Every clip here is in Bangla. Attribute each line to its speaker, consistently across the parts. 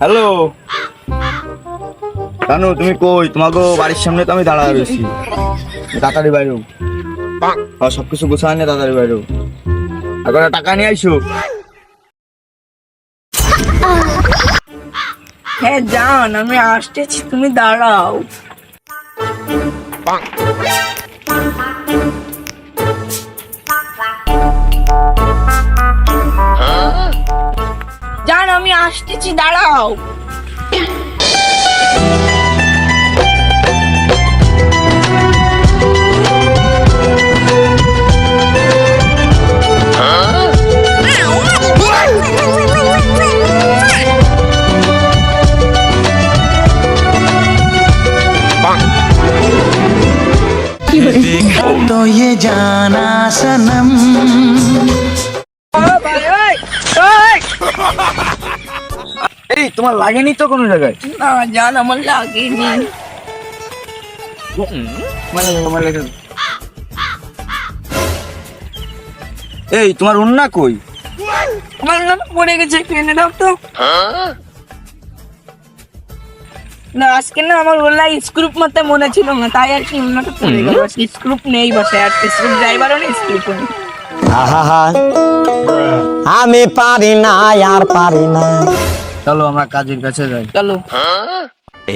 Speaker 1: হ্যালো। জানো তুমি কই? তোমাকে বাড়ির সামনে তো আমি দাঁড়া রয়েছি। তাড়াতাড়ি বাইরেও আর সবকিছু গোছায় নিয়ে তাড়াতাড়ি বাইরেও এখন টাকা নিয়ে আইসো।
Speaker 2: হ্যাঁ জান আমি আসতেছি তুমি দাঁড়াও। আসতেছি দাঁড়াও
Speaker 3: तो ये जाना सनम
Speaker 1: এই তোমার লাগেনি তো কোনো জায়গায়?
Speaker 2: না জান আমার লাগেনি।
Speaker 1: মানে এই তোমার উন্না কই?
Speaker 2: আমার নাম পড়ে গেছে ট্রেনে দাও তো। না আজকে না আমার ওলা স্ক্রুপ মতে মনে ছিল না তাই আর কি ওনাটা পড়ে গেল। স্ক্রুপ নেই বসে আর স্ক্রুপ ড্রাইভারও নেই স্ক্রুপ নেই।
Speaker 4: আমি পারি না আর পারি না।
Speaker 1: চলো আমরা কাজের কাছে যাই।
Speaker 2: চলো।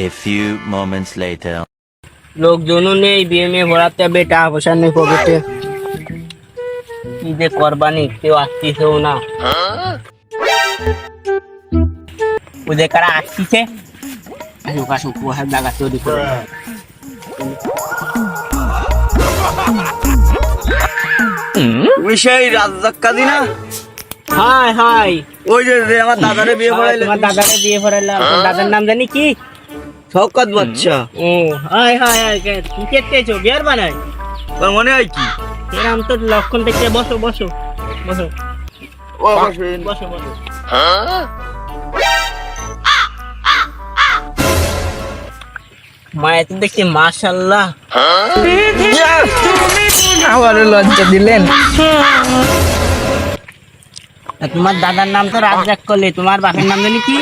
Speaker 5: A few moments later.
Speaker 2: লোকজনও নেই বিয়ে মেয়ে ভরাতে হবে টাকা পয়সা নেই পকেটে কি যে করবানি কেউ আসতেছেও না। ওদের কারা আসতেছে আসুক আসুক কুয়াশার জায়গা তৈরি করে।
Speaker 1: তুমি সেই রাজ্জাক কাজী না?
Speaker 2: Hi hi.
Speaker 1: ওই যে আমার দাদারে বিয়ে করাইলে
Speaker 2: তোমার দাদারে বিয়ে ভরাইলাম তোর দাদার নাম জানি কি?
Speaker 1: শওকত বাচ্চা।
Speaker 2: ও হাই হাই হাই কি কেটেছো বিয়ার বানাই।
Speaker 1: তোর মনে হয় কি?
Speaker 2: এরম তো লক্ষণ দেখতে বসো বসো বসো।
Speaker 1: ও
Speaker 2: বসো বসো মায়ের তো দেখছি মাশাল্লাহ। আবার লজ্জা দিলেন। তা তোমার দাদার নাম তো রাজ্জাক করলে তোমার বাপের নাম জানি কি?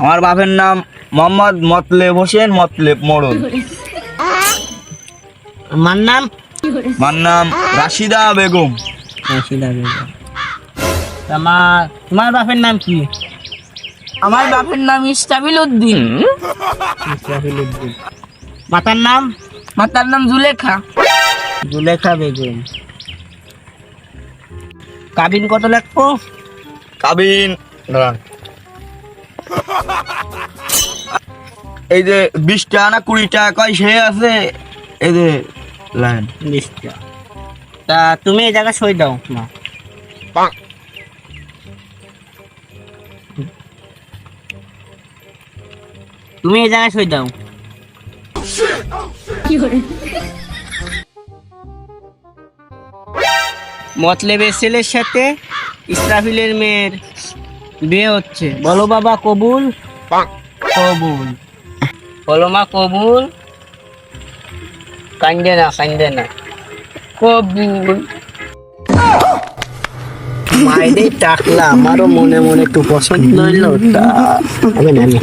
Speaker 1: আমার বাপের নাম মোহাম্মদ মতলেব হোসেন মতলেব মোড়ল।
Speaker 2: আমার নাম?
Speaker 1: আমার নাম রাশিদা বেগম।
Speaker 2: রাশিদা তোমার তোমার বাপের নাম কি? আমার বাপের নাম ইস্তাবিল উদ্দিন। ইস্তাবিল উদ্দিন। মাতার নাম? মাতার নাম জুলেখা। জুলেখা বেগম। কাবিন কত লাগবো?
Speaker 1: কাবিন দাঁড়ান। এই যে বিশ টাকা না কুড়ি টাকা কয় সে আছে। এই যে লাইন।
Speaker 2: বিশটা তা তুমি এই জায়গায় সই দাও না তুমি এই জায়গায় সই দাও। মতলেবের ছেলের সাথে ইসরাফিলের মেয়ের বিয়ে হচ্ছে। বলো বাবা কবুল? কবুল। বলো মা কবুল? কান্দে না কান্দে না। কবুল। মায়েদের টাকলা আমারও মনে মনে একটু পছন্দ হইল আমি